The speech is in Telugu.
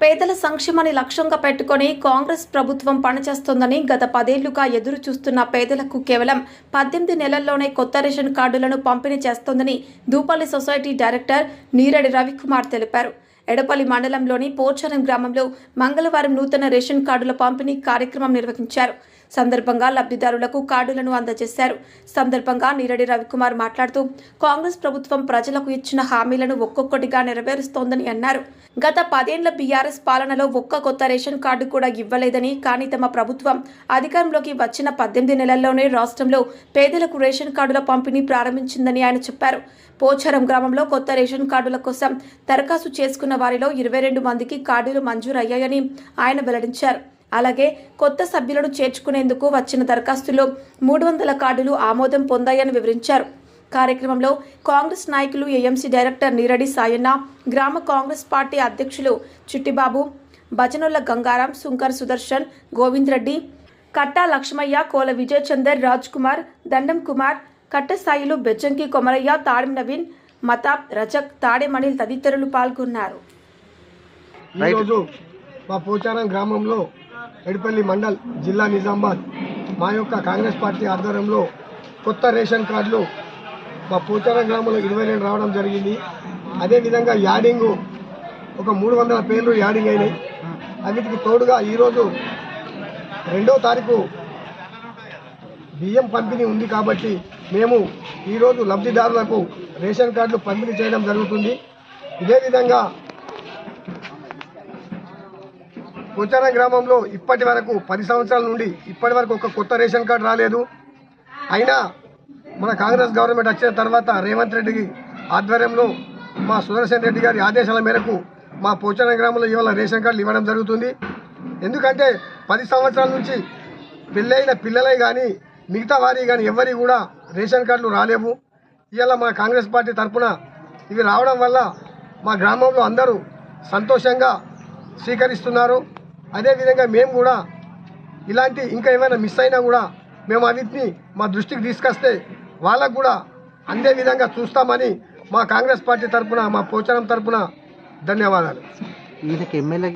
పేదల సంక్షేమాన్ని లక్ష్యంగా పెట్టుకొని కాంగ్రెస్ ప్రభుత్వం పనిచేస్తోందని గత పదేళ్ళుగా ఎదురు చూస్తున్న పేదలకు కేవలం పద్దెనిమిది నెలల్లోనే కొత్త రేషన్ కార్డులను పంపిణీ చేస్తోందని దూపల్లి సొసైటీ డైరెక్టర్ నీరడి రవికుమార్ తెలిపారు. ఎడపల్లి మండలంలోని పోచారం గ్రామంలో మంగళవారం నూతన రేషన్ కార్డుల పంపిణీ కార్యక్రమం నిర్వహించారు. సందర్భంగా లబ్ధిదారులకు కార్డులను అందజేశారు. సందర్భంగా నీరడి రవికుమార్ మాట్లాడుతూ కాంగ్రెస్ ప్రభుత్వం ప్రజలకు ఇచ్చిన హామీలను ఒక్కొక్కటిగా నెరవేరుస్తోందని అన్నారు. గత పదేళ్ళ బీఆర్ఎస్ పాలనలో ఒక్క కొత్త రేషన్ కార్డు కూడా ఇవ్వలేదని కానీ తమ ప్రభుత్వం అధికారంలోకి వచ్చిన పద్దెనిమిది నెలల్లోనే రాష్ట్రంలో పేదలకు రేషన్ కార్డుల పంపిణీ ప్రారంభించిందని ఆయన చెప్పారు. పోచారం గ్రామంలో కొత్త రేషన్ కార్డుల కోసం దరఖాస్తు చేసుకున్న వారిలో ఇరవై రెండు మందికి కార్డులు మంజూరయ్యాయని ఆయన వెల్లడించారు. అలాగే కొత్త సభ్యులను చేర్చుకునేందుకు వచ్చిన దరఖాస్తులో మూడు వందల కార్డులు ఆమోదం పొందాయని వివరించారు. కార్యక్రమంలో కాంగ్రెస్ నాయకులు ఏఎంసీ డైరెక్టర్ నీరడి సాయన్న గ్రామ కాంగ్రెస్ పార్టీ అధ్యక్షులు చిట్టిబాబు భజనుల గంగారాం సుంకర్ సుదర్శన్ గోవింద్ రెడ్డి కట్టా లక్ష్మయ్య కోల విజయ్ చందర్ రాజ్ కుమార్ దండం కుమార్ కట్టసాయిలు బెజ్జంకి కొమరయ్య తాడిం నవీన్ మతాబ్ రజక్ తాడేమణిల్ తదితరులు పాల్గొన్నారు. ఈరోజు మా పోచారం గ్రామంలో ఎడిపల్లి మండల్ జిల్లా నిజామాబాద్ మా యొక్క కాంగ్రెస్ పార్టీ ఆధ్వర్యంలో కొత్త రేషన్ కార్డులు మా పోచారం గ్రామంలో ఇరవై రెండు రావడం జరిగింది. అదేవిధంగా యాడింగ్ ఒక మూడు వందల పేర్లు యాడింగ్ అయినాయి. అన్నిటికి తోడుగా ఈరోజు రెండో తారీఖు బియ్యం పంపిణీ ఉంది కాబట్టి మేము ఈరోజు లబ్ధిదారులకు రేషన్ కార్డులు పంపిణీ చేయడం జరుగుతుంది. ఇదే విధంగా పోచారం గ్రామంలో ఇప్పటి వరకు పది సంవత్సరాల నుండి ఇప్పటి వరకు ఒక కొత్త రేషన్ కార్డు రాలేదు. అయినా మన కాంగ్రెస్ గవర్నమెంట్ వచ్చిన తర్వాత రేవంత్ రెడ్డి ఆధ్వర్యంలో మా సుదర్శన్ రెడ్డి గారి ఆదేశాల మేరకు మా పోచారం గ్రామంలో ఇవాళ రేషన్ కార్డులు ఇవ్వడం జరుగుతుంది. ఎందుకంటే పది సంవత్సరాల నుంచి పెళ్ళైన పిల్లలే కానీ మిగతా వారి కానీ ఎవరి కూడా రేషన్ కార్డులు రాలేవు. ఇవాళ మా కాంగ్రెస్ పార్టీ తరఫున ఇవి రావడం వల్ల మా గ్రామంలో అందరూ సంతోషంగా స్వీకరిస్తున్నారు. అదేవిధంగా మేము కూడా ఇలాంటి ఇంకా ఏమైనా మిస్ అయినా కూడా మేము అవిటిని మా దృష్టికి తీసుకొస్తే వాళ్ళకు కూడా అందే విధంగా చూస్తామని మా కాంగ్రెస్ పార్టీ తరఫున మా పోచారం తరఫున ధన్యవాదాలు. ఈయనకి ఎమ్మెల్యే